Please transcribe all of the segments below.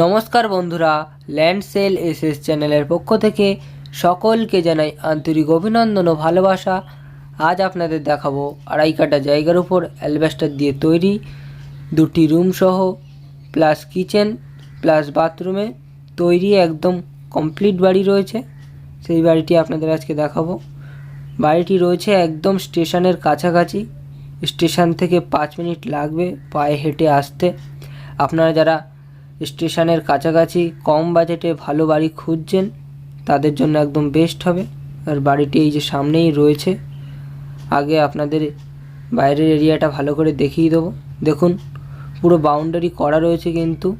নমস্কার বন্ধুরা land sell SS চ্যানেলের পক্ষ থেকে সকলকে জানাই আন্তরিক অভিনন্দন ও ভালোবাসা। আজ আপনাদের দেখাবো আড়াই কাটা জায়গার উপর অ্যালবেস্টার দিয়ে তৈরি দুটি রুম সহ প্লাস কিচেন প্লাস বাথরুমে তৈরি একদম কমপ্লিট বাড়ি রয়েছে। সেই বাড়িটি আপনাদের আজকে দেখাবো। বাড়িটি রয়েছে একদম স্টেশনের কাছাকাছি। স্টেশন থেকে পাঁচ মিনিট লাগবে পায়ে হেঁটে আসতে। আপনারা যারা স্টেশনের কাছাকাছি কম বাজেটে ভালো বাড়ি খুঁজছেন, তাদের জন্য একদম বেস্ট হবে। আর বাড়িটি এই যে সামনেই রয়েছে, আগে আপনাদের বাইরের এরিয়াটা ভালো করে দেখিয়ে দেবো। দেখুন, পুরো বাউন্ডারি করা রয়েছে কিন্তু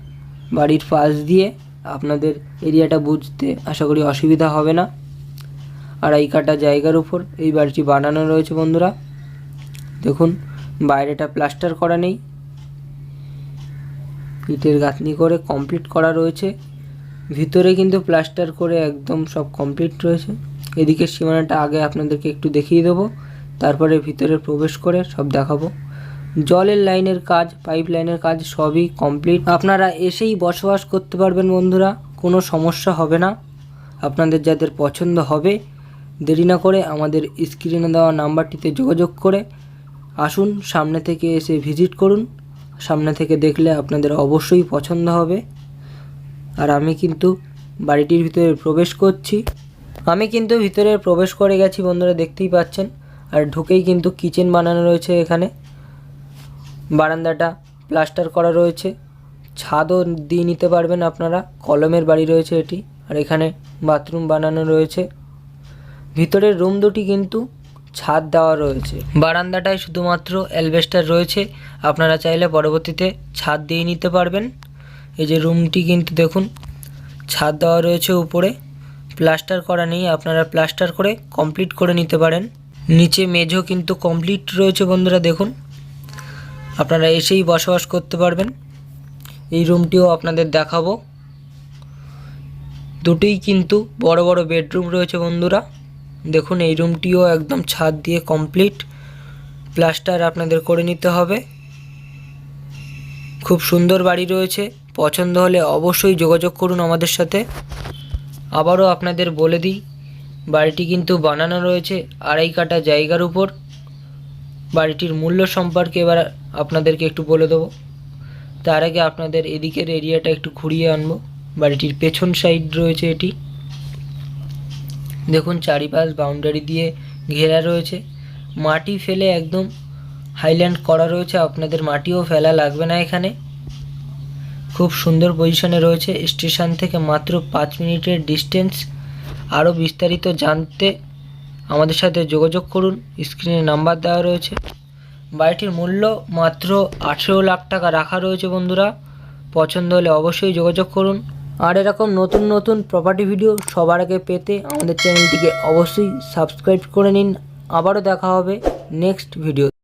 বাড়ির পাশ দিয়ে। আপনাদের এরিয়াটা বুঝতে আশা করি অসুবিধা হবে না। আর এই কাটা জায়গার উপর এই বাড়িটি বানানো রয়েছে বন্ধুরা। দেখুন, বাইরেটা প্লাস্টার করা নেই। ইটের গাঁথনি করে কমপ্লিট করা রয়েছে। ভিতরে কিন্তু প্লাস্টার করে একদম সব কমপ্লিট রয়েছে। এদিকের সীমানাটা আগে আপনাদেরকে একটু দেখিয়ে দেবো। তারপরে ভিতরে প্রবেশ করে সব দেখাবো। জলের লাইনের কাজ পাইপ লাইনের কাজ সবই কমপ্লিট আপনারা এসেই বসবাস করতে পারবেন বন্ধুরা, কোনো সমস্যা হবে না। আপনাদের যাদের পছন্দ হবে, দেরি না করে আমাদের স্ক্রিনে দেওয়া নাম্বারটিতে যোগাযোগ করে আসুন, সামনে থেকে এসে ভিজিট করুন। সামনে থেকে দেখলে আপনাদের অবশ্যই পছন্দ হবে। আর আমি কিন্তু বাড়িটির ভিতরে প্রবেশ করছি। আমি কিন্তু ভিতরে প্রবেশ করে গেছি, বন্ধুরা দেখতেই পাচ্ছেন। আর ঢুকেই কিন্তু কিচেন বানানো রয়েছে এখানে। বারান্দাটা প্লাস্টার করা রয়েছে। ছাদও দিয়ে নিতে পারবেন আপনারা। কলমের বাড়ি রয়েছে এটি। আর এখানে বাথরুম বানানো রয়েছে। ভিতরের রুম দুটি কিন্তু ছাদ দেওয়া রয়েছে। বারান্দাটায় শুধুমাত্র অ্যালবেস্টার রয়েছে। আপনারা চাইলে পরবর্তীতে ছাদ দিয়ে নিতে পারবেন। এই যে রুমটি কিন্তু দেখুন, ছাদ দেওয়া রয়েছে উপরে। প্লাস্টার করা নেই, আপনারা প্লাস্টার করে কমপ্লিট করে নিতে পারেন। নিচে মেঝো কিন্তু কমপ্লিট রয়েছে বন্ধুরা, দেখুন। আপনারা এসেই বসবাস করতে পারবেন। এই রুমটিও আপনাদের দেখাবো। দুটোই কিন্তু বড় বড় বেডরুম রয়েছে বন্ধুরা। দেখুন, এই রুমটিও একদম ছাদ দিয়ে কমপ্লিট প্লাস্টার আপনাদের করে নিতে হবে। খুব সুন্দর বাড়ি রয়েছে। পছন্দ হলে অবশ্যই যোগাযোগ করুন আমাদের সাথে। আবারও আপনাদের বলে দিই, বাড়িটি কিন্তু বানানো রয়েছে আড়াই কাটা জায়গার উপর। বাড়িটির মূল্য সম্পর্কে এবার আপনাদেরকে একটু বলে দেবো। তার আগে আপনাদের এদিকের এরিয়াটা একটু ঘুরিয়ে আনব। বাড়িটির পেছন সাইড রয়েছে এটি। দেখুন চারিপাশ বাউন্ডারি দিয়ে ঘেরা রয়েছে। মাটি ফেলে একদম হাইল্যান্ড করা রয়েছে, আপনাদের মাটিও ফেলা লাগবে না এখানে। খুব সুন্দর পজিশনে রয়েছে। স্টেশন থেকে মাত্র পাঁচ মিনিটের ডিস্টেন্স আরও বিস্তারিত জানতে আমাদের সাথে যোগাযোগ করুন। স্ক্রিনে নাম্বার দেওয়া রয়েছে। বাড়িটির মূল্য মাত্র আঠেরো লাখ টাকা রাখা রয়েছে বন্ধুরা। পছন্দ হলে অবশ্যই যোগাযোগ করুন। আর এরকম নতুন নতুন প্রপার্টি ভিডিও সবার আগে পেতে আমাদের চ্যানেলটিকে অবশ্যই সাবস্ক্রাইব করে নিন। আবারও দেখা হবে নেক্সট ভিডিও